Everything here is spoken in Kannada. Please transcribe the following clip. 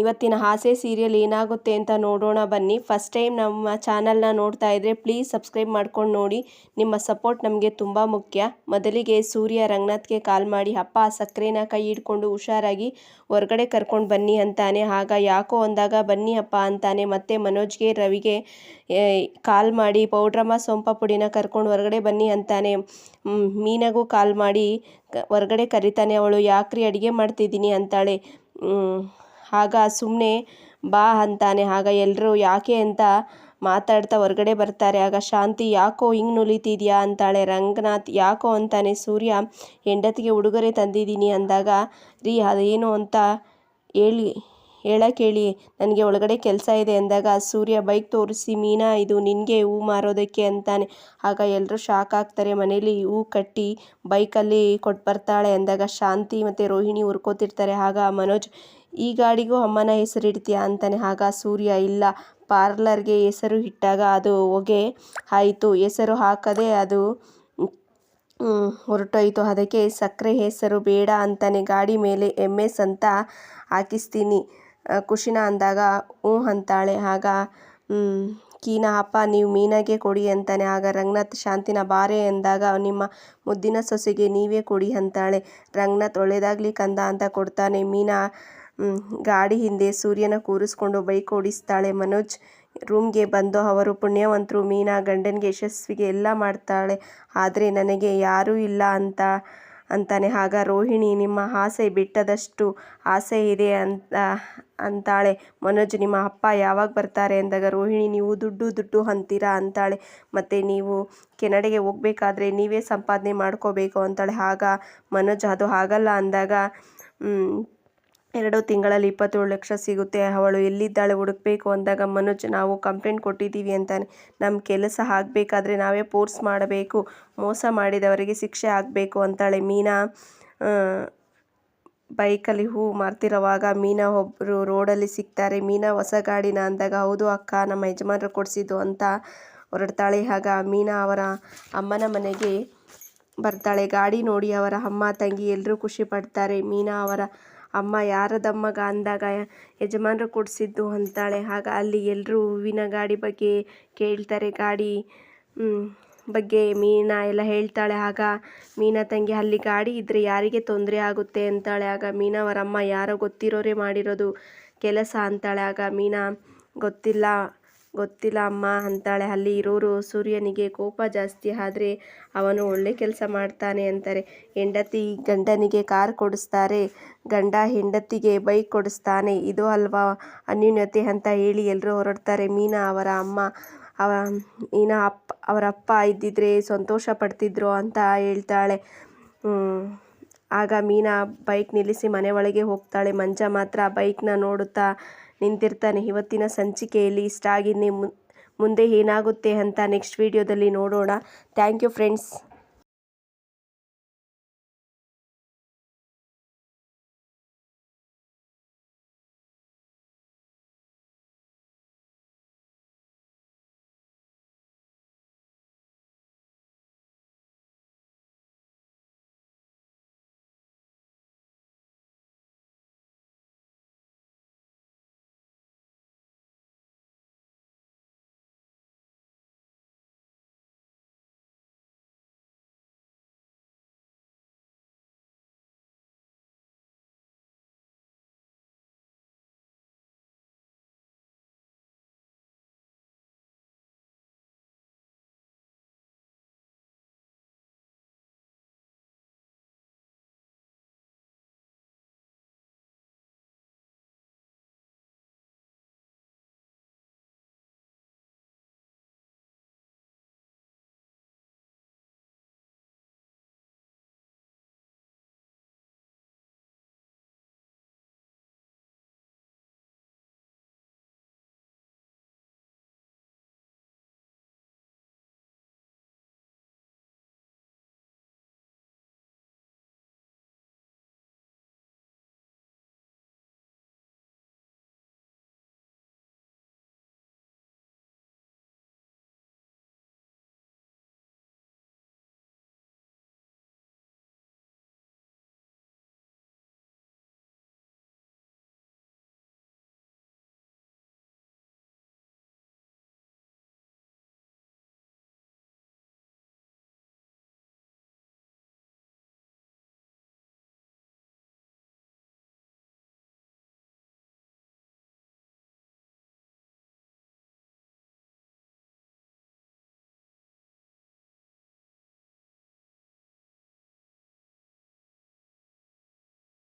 ಇವತ್ತಿನ ಹಾಸೆ ಸೀರಿಯಲ್ ಏನಾಗುತ್ತೆ ಅಂತ ನೋಡೋಣ ಬನ್ನಿ. ಫಸ್ಟ್ ಟೈಮ್ ನಮ್ಮ ಚಾನಲ್ನ ನೋಡ್ತಾ ಇದ್ದರೆ ಪ್ಲೀಸ್ ಸಬ್ಸ್ಕ್ರೈಬ್ ಮಾಡ್ಕೊಂಡು ನೋಡಿ. ನಿಮ್ಮ ಸಪೋರ್ಟ್ ನಮಗೆ ತುಂಬ ಮುಖ್ಯ. ಮೊದಲಿಗೆ ಸೂರ್ಯ ರಂಗನಾಥ್ಗೆ ಕಾಲ್ ಮಾಡಿ, ಅಪ್ಪ ಸಕ್ಕರೆನ ಕೈ ಹಿಡ್ಕೊಂಡು ಹುಷಾರಾಗಿ ಹೊರಗಡೆ ಕರ್ಕೊಂಡು ಬನ್ನಿ ಅಂತಾನೆ. ಆಗ ಯಾಕೋ ಅಂದಾಗ ಬನ್ನಿ ಅಪ್ಪ ಅಂತಾನೆ. ಮತ್ತೆ ಮನೋಜ್ಗೆ, ರವಿಗೆ ಕಾಲ್ ಮಾಡಿ, ಪೌಡ್ರಮ್ಮ, ಸೊಂಪ ಪುಡಿನ ಕರ್ಕೊಂಡು ಹೊರಗಡೆ ಬನ್ನಿ ಅಂತಾನೆ. ಮೀನಾಗೂ ಕಾಲ್ ಮಾಡಿ ಹೊರಗಡೆ ಕರಿತಾನೆ ಅವಳು. ಯಾಕ್ರಿ ಅಡುಗೆ ಮಾಡ್ತಿದ್ದೀನಿ ಅಂತಾಳೆ. ಆಗ ಸುಮ್ಮನೆ ಬಾ ಅಂತಾನೆ. ಆಗ ಎಲ್ಲರೂ ಯಾಕೆ ಅಂತ ಮಾತಾಡ್ತಾ ಹೊರಗಡೆ ಬರ್ತಾರೆ. ಆಗ ಶಾಂತಿ ಯಾಕೋ ಹಿಂಗೆ ನುಲಿತಿದ್ಯಾ ಅಂತಾಳೆ. ರಂಗನಾಥ್ ಯಾಕೋ ಅಂತಾನೆ. ಸೂರ್ಯ ಹೆಂಡತಿಗೆ ಉಡುಗೊರೆ ತಂದಿದ್ದೀನಿ ಅಂದಾಗ, ರೀ ಅದೇನು ಅಂತ ಹೇಳಿ ಹೇಳಕ್ಕೆ ಹೇಳಿ ನನಗೆ ಒಳಗಡೆ ಕೆಲಸ ಇದೆ ಅಂದಾಗ ಸೂರ್ಯ ಬೈಕ್ ತೋರಿಸಿ, ಮೀನಾ, ಇದು ನಿನಗೆ ಹೂ ಮಾರೋದಕ್ಕೆ ಅಂತಾನೆ. ಆಗ ಎಲ್ಲರೂ ಶಾಕ್ ಆಗ್ತಾರೆ. ಮನೇಲಿ ಹೂ ಕಟ್ಟಿ ಬೈಕಲ್ಲಿ ಕೊಟ್ಟು ಬರ್ತಾಳೆ ಅಂದಾಗ ಶಾಂತಿ ಮತ್ತು ರೋಹಿಣಿ ಹುರ್ಕೋತಿರ್ತಾರೆ. ಆಗ ಮನೋಜ್, ಈ ಗಾಡಿಗೂ ಅಮ್ಮನ ಹೆಸರು ಇಡ್ತೀಯಾ? ಅಂತಾನೆ. ಆಗ ಸೂರ್ಯ, ಇಲ್ಲ. ಪಾರ್ಲರ್ಗೆ ಹೆಸರು ಇಟ್ಟಾಗ ಅದು ಹೊಗೆ ಆಯಿತು. ಹೆಸರು ಹಾಕದೆ ಅದು ಹೊರಟೋಯಿತು. ಅದಕ್ಕೆ ಸಕ್ಕರೆ ಹೆಸರು ಬೇಡ ಅಂತಾನೆ. ಗಾಡಿ ಮೇಲೆ ಎಂ ಎಸ್ ಅಂತ ಹಾಕಿಸ್ತೀನಿ. ಖುಷಿನ ಅಂದಾಗ, ಹ್ಞೂ ಅಂತಾಳೆ. ಆಗ ಕೀನಾ, ಅಪ್ಪ, ನೀವು ಮೀನಾಗೆ ಕೊಡಿ ಅಂತಾನೆ. ಆಗ ರಂಗನಾಥ್, ಶಾಂತಿನ ಬಾರೆ ಎಂದಾಗ ನಿಮ್ಮ ಮುದ್ದಿನ ಸೊಸೆಗೆ ನೀವೇ ಕೊಡಿ ಅಂತಾಳೆ. ರಂಗನಾಥ್, ಒಳ್ಳೇದಾಗ್ಲಿ ಕಂದ ಅಂತ ಕೊಡ್ತಾನೆ. ಮೀನಾ ಗಾಡಿ ಹಿಂದೆ ಸೂರ್ಯನ ಕೂರಿಸ್ಕೊಂಡು ಬೈಕ್ ಓಡಿಸ್ತಾಳೆ. ಮನೋಜ್ ರೂಮ್ಗೆ ಬಂದು ಅವರು ಪುಣ್ಯವಂತರು. ಮೀನಾ ಗಂಡನಿಗೆ ಯಶಸ್ವಿಗೆ ಎಲ್ಲ ಮಾಡ್ತಾಳೆ. ಆದರೆ ನನಗೆ ಯಾರೂ ಇಲ್ಲ ಅಂತ ಅಂತಾನೆ. ಆಗ ರೋಹಿಣಿ, ನಿಮ್ಮ ಆಸೆ ಬಿಟ್ಟದಷ್ಟು ಆಸೆ ಇದೆ ಅಂತ, ಅಂತಾಳೆ. ಮನೋಜ್, ನಿಮ್ಮ ಅಪ್ಪ ಯಾವಾಗ ಬರ್ತಾರೆ? ಅಂದಾಗ ರೋಹಿಣಿ, ನೀವು ದುಡ್ಡು ದುಡ್ಡು ಅಂತೀರಾ? ಅಂತಾಳೆ. ಮತ್ತು, ನೀವು ಕೆನಡೆಗೆ ಹೋಗ್ಬೇಕಾದ್ರೆ ನೀವೇ ಸಂಪಾದನೆ ಮಾಡ್ಕೋಬೇಕು ಅಂತಾಳೆ. ಆಗ ಮನೋಜ್, ಅದು ಆಗಲ್ಲ ಅಂದಾಗ ಎರಡು ತಿಂಗಳಲ್ಲಿ ಇಪ್ಪತ್ತೇಳು ಲಕ್ಷ ಸಿಗುತ್ತೆ. ಅವಳು ಎಲ್ಲಿದ್ದಾಳೆ, ಹುಡುಕ್ಬೇಕು ಅಂದಾಗ ಮನೋಜ್, ನಾವು ಕಂಪ್ಲೇಂಟ್ ಕೊಟ್ಟಿದ್ದೀವಿ ಅಂತಾನೆ. ನಮ್ಮ ಕೆಲಸ ಆಗಬೇಕಾದ್ರೆ ನಾವೇ ಫೋರ್ಸ್ ಮಾಡಬೇಕು. ಮೋಸ ಮಾಡಿದವರಿಗೆ ಶಿಕ್ಷೆ ಆಗಬೇಕು ಅಂತಾಳೆ. ಮೀನಾ ಬೈಕಲ್ಲಿ ಹೂ ಮಾರ್ತಿರೋವಾಗ ಮೀನಾ ಒಬ್ಬರು ರೋಡಲ್ಲಿ ಸಿಗ್ತಾರೆ ಮೀನಾ ಹೊಸ ಗಾಡಿನ ಅಂದಾಗ, ಹೌದು ಅಕ್ಕ, ನಮ್ಮ ಯಜಮಾನರು ಕೊಡಿಸಿದ್ದು ಅಂತ ಹೊರಡ್ತಾಳೆ. ಆಗ ಮೀನಾ ಅವರ ಅಮ್ಮನ ಮನೆಗೆ ಬರ್ತಾಳೆ. ಗಾಡಿ ನೋಡಿ ಅವರ ಅಮ್ಮ, ತಂಗಿ ಎಲ್ಲರೂ ಖುಷಿ ಪಡ್ತಾರೆ. ಮೀನಾ ಅವರ ಅಮ್ಮ ಯಾರದಮ್ಮಗ ಅಂದಾಗ ಯಜಮಾನರು ಕೊಡಿಸಿದ್ದು ಅಂತಾಳೆ. ಆಗ ಅಲ್ಲಿ ಎಲ್ಲರೂ ಹೂವಿನ ಗಾಡಿ ಬಗ್ಗೆ ಕೇಳ್ತಾರೆ. ಗಾಡಿ ಬಗ್ಗೆ ಮೀನಾ ಎಲ್ಲ ಹೇಳ್ತಾಳೆ. ಆಗ ಮೀನಾ ತಂಗಿ, ಅಲ್ಲಿ ಗಾಡಿ ಇದ್ದರೆ ಯಾರಿಗೆ ತೊಂದರೆ ಆಗುತ್ತೆ ಅಂತಾಳೆ. ಆಗ ಮೀನಾ, ಅವರಮ್ಮ, ಯಾರೋ ಗೊತ್ತಿರೋರೇ ಮಾಡಿರೋದು ಕೆಲಸ ಅಂತಾಳೆ. ಆಗ ಮೀನಾ, ಗೊತ್ತಿಲ್ಲ. ಗೊತ್ತಿಲ್ಲ ಅಮ್ಮ ಅಂತಾಳೆ. ಅಲ್ಲಿ ಇರೋರು ಸೂರ್ಯನಿಗೆ ಕೋಪ ಜಾಸ್ತಿ ಆದರೆ ಅವನು ಒಳ್ಳೆ ಕೆಲಸ ಮಾಡ್ತಾನೆ ಅಂತಾರೆ. ಹೆಂಡತಿ ಗಂಡನಿಗೆ ಕಾರ್ ಕೊಡಿಸ್ತಾರೆ. ಗಂಡ ಹೆಂಡತಿಗೆ ಬೈಕ್ ಕೊಡಿಸ್ತಾನೆ. ಇದು ಅಲ್ವಾ ಅನ್ಯೂನ್ಯತೆ ಅಂತ ಹೇಳಿ ಎಲ್ಲರೂ ಹೊರಡ್ತಾರೆ. ಮೀನಾ ಅವರ ಅಮ್ಮ, ಅವ, ಮೀನಾ ಅಪ್ಪ, ಅವರ ಅಪ್ಪ ಇದ್ದಿದ್ರೆ ಸಂತೋಷ ಪಡ್ತಿದ್ರು ಅಂತ ಹೇಳ್ತಾಳೆ. ಆಗ ಮೀನಾ ಬೈಕ್ ನಿಲ್ಲಿಸಿ ಮನೆ ಒಳಗೆ ಹೋಗ್ತಾಳೆ. ಮಂಜ ಮಾತ್ರ ಬೈಕ್ನ ನೋಡುತ್ತಾ ನಿಂತಿರ್ತಾನೆ. ಇವತ್ತಿನ ಸಂಚಿಕೆಯಲ್ಲಿ ಇಷ್ಟ ಆಗಿದ್ದೆ ಮುಂದೆ ಏನಾಗುತ್ತೆ ಅಂತ ನೆಕ್ಸ್ಟ್ ವಿಡಿಯೋದಲ್ಲಿ ನೋಡೋಣ. Thank you friends